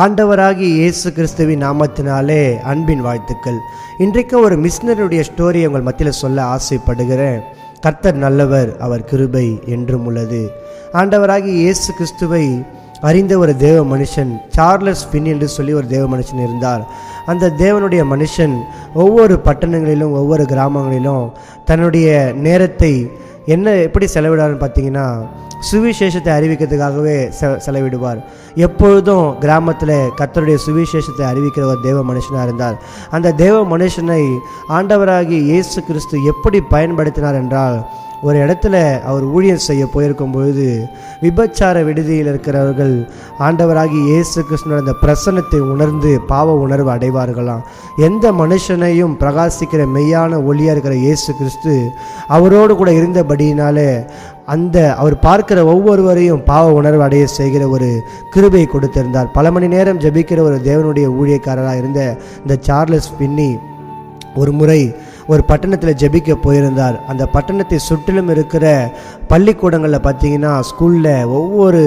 ஆண்டவராகி இயேசு கிறிஸ்துவின் நாமத்தினாலே அன்பின் வாழ்த்துக்கள். இன்றைக்கு ஒரு மிஷினருடைய ஸ்டோரி உங்கள் மத்தியில் சொல்ல ஆசைப்படுகிறேன். கர்த்தர் நல்லவர் அவர் கிருபை என்றும் உள்ளது. ஆண்டவராகி இயேசு கிறிஸ்துவை அறிந்த ஒரு தேவ மனுஷன் சார்லஸ் பின் என்று சொல்லி ஒரு தேவ மனுஷன் இருந்தார். அந்த தேவனுடைய மனுஷன் ஒவ்வொரு பட்டணங்களிலும் ஒவ்வொரு கிராமங்களிலும் தன்னுடைய நேரத்தை என்ன எப்படி செலவிடாருன்னு பார்த்தீங்கன்னா சுவிசேஷத்தை அறிவிக்கிறதுக்காகவே செ செலவிடுவார். எப்பொழுதும் கிராமத்தில் கத்தருடைய சுவிசேஷத்தை அறிவிக்கிற ஒரு தேவ மனுஷனாக இருந்தார். அந்த தேவ மனுஷனை ஆண்டவராகி இயேசு கிறிஸ்து எப்படி பயன்படுத்தினார் என்றால் ஒரு இடத்துல அவர் ஊழியம் செய்ய போயிருக்கும் பொழுது விபச்சார விடுதியில் இருக்கிறவர்கள் ஆண்டவராகி இயேசு கிருஷ்ணன் அந்த பிரசன்னத்தை உணர்ந்து பாவ உணர்வு அடைவார்களாம். எந்த மனுஷனையும் பிரகாசிக்கிற மெய்யான ஒளியாக இருக்கிற இயேசு கிறிஸ்து அவரோடு கூட இருந்தபடியினாலே அந்த அவர் பார்க்கிற ஒவ்வொருவரையும் பாவ உணர்வு அடைய செய்கிற ஒரு கிருபை கொடுத்திருந்தார். பல மணி நேரம் ஜெபிக்கிற ஒரு தேவனுடைய ஊழியக்காரராக இருந்த இந்த சார்லஸ் பின்னி ஒரு முறை ஒரு பட்டணத்தில் ஜெபிக்க போயிருந்தார். அந்த பட்டணத்தை சுற்றிலும் இருக்கிற பள்ளிக்கூடங்களில் பார்த்தீங்கன்னா ஸ்கூலில் ஒவ்வொரு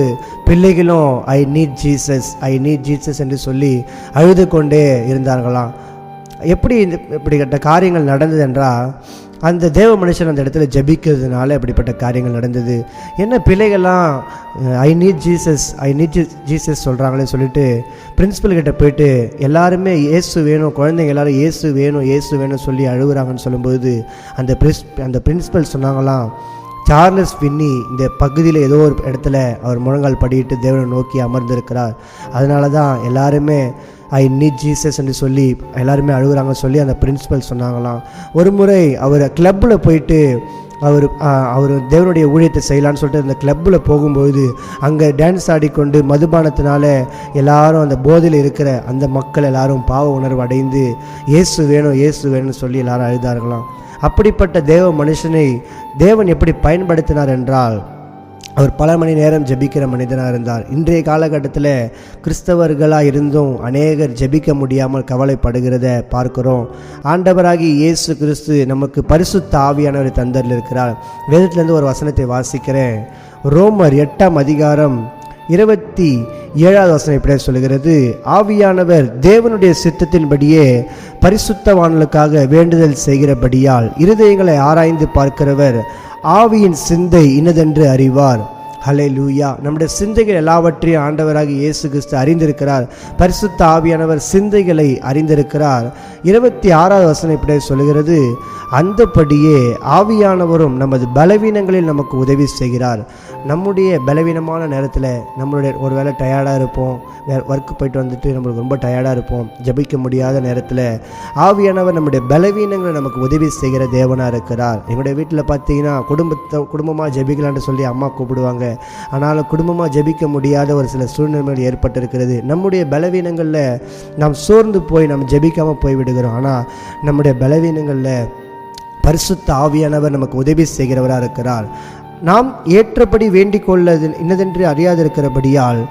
பிள்ளைகளும் I need Jesus I need Jesus என்று சொல்லி அழுது கொண்டே இருந்தார்களாம். எப்படி இந்த இப்படிப்பட்ட காரியங்கள் நடந்தது என்றால் அந்த தேவ மனுஷன் அந்த இடத்துல ஜபிக்கிறதுனால இப்படிப்பட்ட காரியங்கள் நடந்தது. என்ன பிள்ளைகள்லாம் I need Jesus I need Jesus சொல்கிறாங்களே சொல்லிட்டு பிரின்ஸிபல் கிட்ட போயிட்டு எல்லாருமே ஏசு வேணும் குழந்தைங்க எல்லாரும் ஏசு வேணும் ஏசு வேணும் சொல்லி அழுகுறாங்கன்னு சொல்லும்போது அந்த பிரின்ஸ் அந்த பிரின்ஸிபல் சொன்னாங்களாம் சார்லஸ் பின்னி இந்த பகுதியில் ஏதோ ஒரு இடத்துல அவர் முழங்கால் படியிட்டு தேவனை நோக்கி அமர்ந்திருக்கிறார். அதனால தான் எல்லாருமே ஐ நீட் ஜீசஸ் என்று சொல்லி எல்லாருமே அழுகுறாங்கன்னு சொல்லி அந்த பிரின்சிபல் சொன்னாங்களாம். ஒரு முறை அவர் கிளப்பில் போயிட்டு அவர் அவர் தேவனுடைய ஊழியத்தை செய்யலான்னு சொல்லிட்டு அந்த கிளப்பில் போகும்போது அங்கே டான்ஸ் ஆடிக்கொண்டு மதுபானத்தினால எல்லாரும் அந்த போதையில் இருக்கிற அந்த மக்கள் எல்லாரும் பாவ உணர்வு அடைந்து இயேசு வேணும் இயேசு வேணும்னு சொல்லி எல்லாரும் அழுதார்களாம். அப்படிப்பட்ட தேவ மனுஷனை தேவன் எப்படி பயன்படுத்தினார் என்றால் அவர் பல மணி நேரம் ஜெபிக்கிற மனிதனாக இருந்தார். இன்றைய காலகட்டத்தில் கிறிஸ்தவர்களாக இருந்தும் அநேகர் ஜெபிக்க முடியாமல் கவலைப்படுகிறத பார்க்கிறோம். ஆண்டவராகி இயேசு கிறிஸ்து நமக்கு பரிசுத்த ஆவியானவர் தந்தரில் இருக்கிறார் வேதத்திலேருந்து ஒரு வசனத்தை வாசிக்கிறேன். ரோமர் எட்டாம் அதிகாரம் இருபத்தி ஏழாவது வசனம் இப்படியே சொல்லுகிறது. ஆவியானவர் தேவனுடைய சித்தத்தின்படியே பரிசுத்தவான்களுக்காக வேண்டுதல் செய்கிறபடியால் இருதயங்களை ஆராய்ந்து பார்க்கிறவர் ஆவியின் சிந்தை இன்னதென்று அறிவார். ஹலே லூயா நம்முடைய சிந்தைகள் எல்லாவற்றையும் ஆண்டவராக இயேசு கிறிஸ்து அறிந்திருக்கிறார். பரிசுத்த ஆவியானவர் சிந்தைகளை அறிந்திருக்கிறார். இருபத்தி ஆறாவது வசனம் இப்படி சொல்லுகிறது. அந்தபடியே ஆவியானவரும் நமது பலவீனங்களில் நமக்கு உதவி செய்கிறார். நம்முடைய பலவீனமான நேரத்தில் நம்மளுடைய ஒரு வேளை டயர்டாக இருப்போம். வே ஒர்க்கு போயிட்டு வந்துட்டு நம்மளுக்கு ரொம்ப டயர்டாக இருப்போம். ஜபிக்க முடியாத நேரத்தில் ஆவியானவர் நம்முடைய பலவீனங்களை நமக்கு உதவி செய்கிற தேவனாக இருக்கிறார். எங்களுடைய வீட்டில் பார்த்தீங்கன்னா குடும்பத்தை குடும்பமாக ஜபிக்கலான்னு சொல்லி அம்மா கூப்பிடுவாங்க. ஆனாலும் குடும்பமாக ஜபிக்க முடியாத ஒரு சில சூழ்நிலைகள் ஏற்பட்டிருக்கிறது. நம்முடைய பலவீனங்களில் நாம் சோர்ந்து போய் நம்ம ஜபிக்காமல் போய் விடுகிறோம். ஆனால் நம்முடைய பலவீனங்களில் பரிசுத்த ஆவியானவர் நமக்கு உதவி செய்கிறவராக இருக்கிறார். நாம் ஏற்றபடி வேண்டிக் கொள்ளது இன்னதென்று அறியாதிருக்கிறபடியால்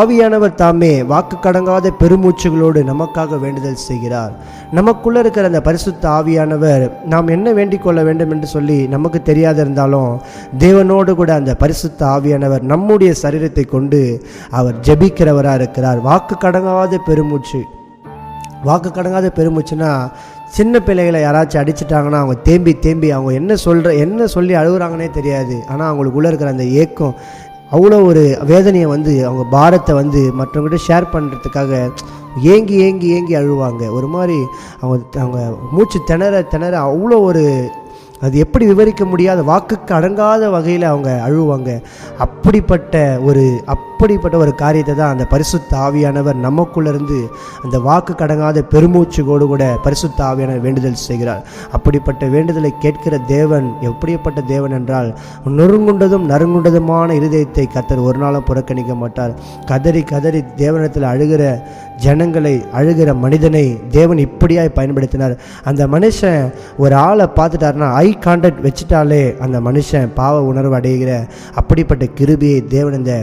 ஆவியானவர் தாமே வாக்கு கடங்காத பெருமூச்சுகளோடு நமக்காக வேண்டுதல் செய்கிறார். நமக்குள்ளே இருக்கிற அந்த பரிசுத்த ஆவியானவர் நாம் என்ன வேண்டிக் கொள்ள வேண்டும் என்று சொல்லி நமக்கு தெரியாதிருந்தாலும் தேவனோடு கூட அந்த பரிசுத்த ஆவியானவர் நம்முடைய சரீரத்தை கொண்டு அவர் ஜெபிக்கிறவராக இருக்கிறார். வாக்கு கடங்காத பெருமூச்சு. வாக்கு கடங்காத பெருமூச்சுன்னா சின்ன பிள்ளைகளை யாராச்சும் அடிச்சிட்டாங்கன்னா அவங்க தேம்பி தேம்பி அவங்க என்ன சொல்கிற என்ன சொல்லி அழுகுறாங்கன்னே தெரியாது. ஆனால் அவங்களுக்குள்ளே இருக்கிற அந்த ஏக்கம் அவ்வளோ ஒரு வேதனையை வந்து அவங்க பாரத்தை வந்து மற்றவங்ககிட்ட ஷேர் பண்ணுறதுக்காக ஏங்கி ஏங்கி ஏங்கி அழுவாங்க. ஒரு மாதிரி அவங்க அவங்க மூச்சு திணற திணற அவ்வளோ ஒரு அது எப்படி விவரிக்க முடியாத வாக்குக்கு அடங்காத வகையில் அவங்க அழுவாங்க. அப்படிப்பட்ட ஒரு அப் அப்படிப்பட்ட ஒரு காரியத்தை தான் அந்த பரிசுத்த ஆவியானவர் நமக்குள்ளேருந்து அந்த வாக்கு கடங்காத பெருமூச்சுகோடு கூட பரிசுத்த ஆவியான வேண்டுதல் செய்கிறார். அப்படிப்பட்ட வேண்டுதலை கேட்கிற தேவன் எப்படிப்பட்ட தேவன் என்றால் நொறுங்குண்டதும் நறுங்குண்டதுமான இருதயத்தை கத்தர் ஒரு நாளும் புறக்கணிக்க மாட்டார். கதறி கதறி தேவனத்தில் அழுகிற ஜனங்களை அழுகிற மனிதனை தேவன் இப்படியாய் பயன்படுத்தினார். அந்த மனுஷன் ஒரு ஆளை பார்த்துட்டாருன்னா ஐ கான்டாக்ட் வச்சுட்டாலே அந்த மனுஷன் பாவ உணர்வு அடைகிற அப்படிப்பட்ட கிருபியை தேவன் இந்த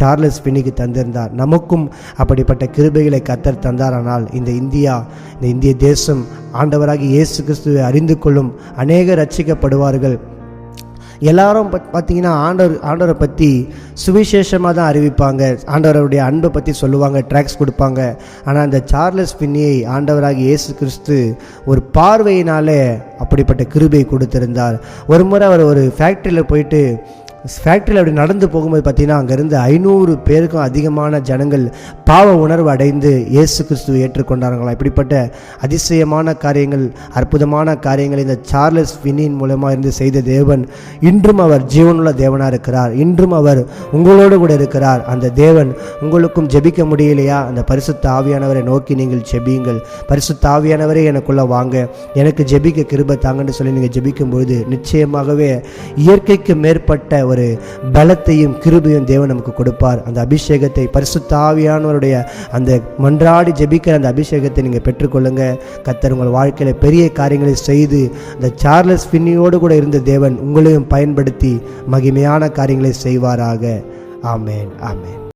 சார்லஸ் பின்னிக்கு தந்திருந்தார். நமக்கும் அப்படிப்பட்ட கிருபைகளை கத்தர் தந்தாரானால் இந்த இந்தியா இந்த இந்திய தேசம் ஆண்டவராகி இயேசு கிறிஸ்துவை அறிந்து கொள்ளும் அநேக ரட்சிக்கப்படுவார்கள். எல்லாரும் பத் பார்த்தீங்கன்னா ஆண்டவர் ஆண்டவரை பற்றி சுவிசேஷமாக தான் அறிவிப்பாங்க. ஆண்டவருடைய அன்பை பற்றி சொல்லுவாங்க ட்ராக்ஸ் கொடுப்பாங்க. ஆனால் அந்த சார்லஸ் பின்னியை ஆண்டவராக இயேசு கிறிஸ்து ஒரு பார்வையினாலே அப்படிப்பட்ட கிருபை கொடுத்திருந்தார். ஒரு முறை அவர் ஒரு ஃபேக்ட்ரியில் போயிட்டு ஃபேக்ட்ரியில் அப்படி நடந்து போகும்போது பார்த்தீங்கன்னா அங்கேருந்து ஐநூறு பேருக்கும் அதிகமான ஜனங்கள் பாவ உணர்வு அடைந்து இயேசு கிறிஸ்துவை ஏற்றுக்கொண்டார்களாம் இப்படிப்பட்ட அதிசயமான காரியங்கள் அற்புதமான காரியங்கள் இந்த சார்லஸ் வினியின் மூலமாக இருந்து செய்த தேவன் இன்றும் அவர் ஜீவனுள்ள தேவனாக இருக்கிறார். இன்றும் அவர் உங்களோடு கூட இருக்கிறார். அந்த தேவன் உங்களுக்கும் ஜெபிக்க முடியலையா? அந்த பரிசுத்த ஆவியானவரை நோக்கி நீங்கள் ஜெபியுங்கள். பரிசுத்த ஆவியானவரே எனக்குள்ளே வாங்க. எனக்கு ஜெபிக்க கிருபை தாங்கன்னு சொல்லி நீங்கள் ஜெபிக்கும்போது நிச்சயமாகவே இயற்கைக்கு மேற்பட்ட ஒரு பலத்தையும் கிருபையும் தேவன் நமக்கு கொடுப்பார். அந்த அபிஷேகத்தை பரிசுத்தாவியானவருடைய அந்த மன்றாடி ஜெபிக்கிற அந்த அபிஷேகத்தை நீங்கள் பெற்றுக்கொள்ளுங்க. கத்தர் உங்கள் வாழ்க்கையில் பெரிய காரியங்களை செய்து அந்த சார்லஸ் பின்னியோடு கூட இருந்த தேவன் உங்களையும் பயன்படுத்தி மகிமையான காரியங்களை செய்வாராக. ஆமேன் ஆமேன்.